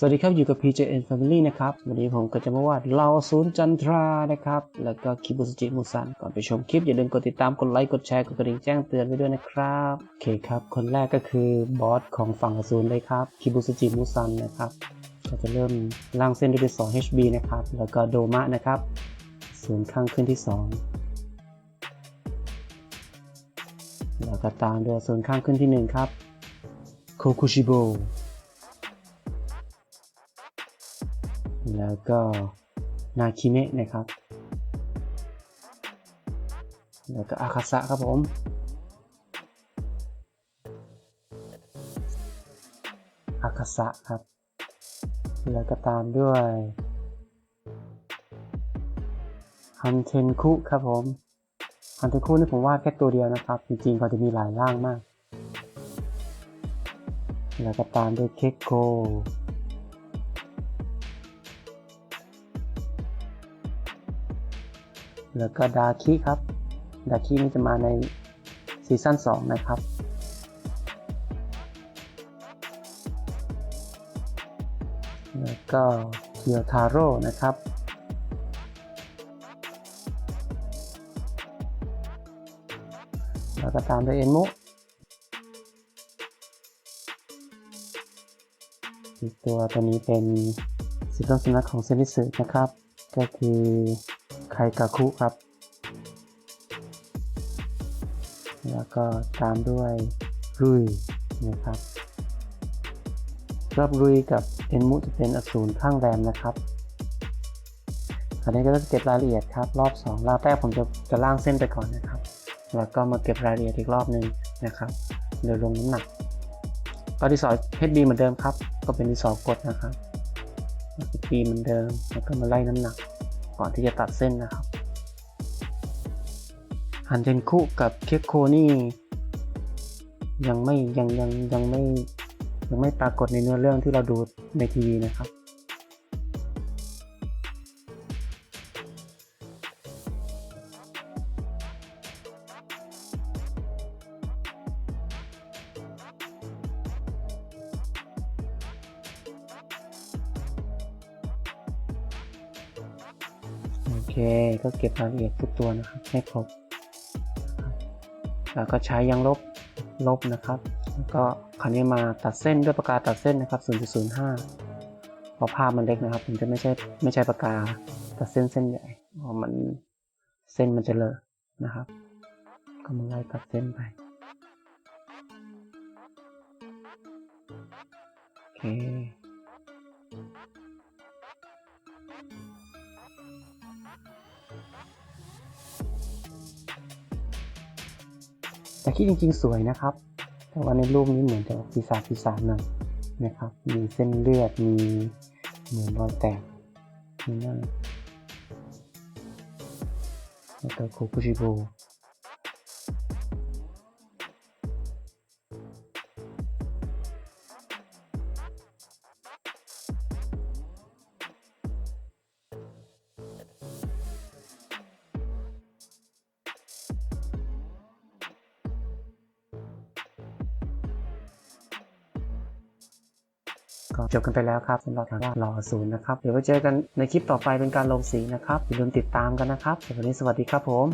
สวัสดีครับ อยู่กับ PJN Family นะครับ วันนี้ผมก็จะมาวาดเหล่าศูนย์จันทรานะครับ แล้วก็คิบุสจิมุสัน ก่อนไปชมคลิป อย่าลืมกดติดตามกดไลค์ กดแชร์ กดกระดิ่งแจ้งเตือนไว้ด้วยนะครับ โอเคครับ คนแรกก็คือบอสของฝั่งอสูรเลยครับ คิบุสจิมุสันนะครับก็จะเริ่มล่างเส้นด้วยเป็น2 HB นะครับ แล้วก็โดมะนะครับศูนย์ข้างขึ้นที่ 2 แล้วก็ตามด้วยศูนย์ข้างขึ้นที่ 1 ครับโคคุชิโบ แล้วก็นาคิเมะนะครับ แล้วก็อาคาสะครับผมอาคาสะครับ แล้วก็ตามด้วยฮันเทนคุครับผมฮันเทนคุนี่ผมวาดแค่ตัวเดียวนะครับ จริงๆเขาจะมีหลายร่างมาก แล้วก็ตามด้วยเคโก แล้วก็ดาคิครับ ดาคินี่จะมาในซีซั่น2 นะครับ แล้วก็เคียวทาโร่นะครับแล้วก็ตามด้วยเอ็นมุอีกตัวตัวนี้เป็นสิบลักษณะของเซนิสึนะครับ ก็คือไคกาคุครับ แล้วก็ตามด้วยรุยนะครับรอบรุยกับเอ็นมุจะเป็นอสูรข้างแรมนะครับอันนี้ก็จะเก็บรายละเอียดครับ รอบ2รอบแรกผมจะจะล่างเส้นไปก่อนนะครับ แล้วก็มาเก็บรายละเอียดอีกรอบหนึ่งนะครับโดยลงน้ำหนักก็ที่สอ HB เหมือนเดิมครับ ก็เป็นที่สอกดนะครับ HB เหมือนเดิม แล้วก็มาไล่น้ำหนัก ก่อนที่จะตัดเส้นนะครับฮันเทนคุกับเคโคนี่ยังไม่ยังยังยังไม่ยังไม่ปรากฏในเนื้อเรื่องที่เราดูในทีวีนะครับ เค ก็เก็บรายละเอียดทุกตัวนะครับให้ครบแล้วก็ใช้ยางลบลบนะครับ แล้วก็คราวนี้มาตัดเส้นด้วยปากกาตัดเส้นนะครับ 0.05เพราะภาพมันเล็กนะครับ ผมจะไม่ใช่ไม่ใช่ปากกาตัดเส้นเส้นใหญ่เพราะมันเส้นมันจะเลอะนะครับ ก็มาไล่ตัดเส้นไปโอเค แต่คิดจริงๆ สวยนะครับ แต่ว่าในรูปนี้เหมือนจะปีศาจปีศาจหน่อยนะครับ มีเส้นเลือด มีเหมือนรอยแตกนี่นั่นแล้วก็โคคุชิโบ ก็จบกันไปแล้วครับสำหรับทางด้ารอศูนย์นะครับ เดี๋ยวไว้เจอกันในคลิปต่อไปเป็นการลงสีนะครับอย่าลืมติดตามกันนะครับสำหรับวันนี้สวัสดีครับผม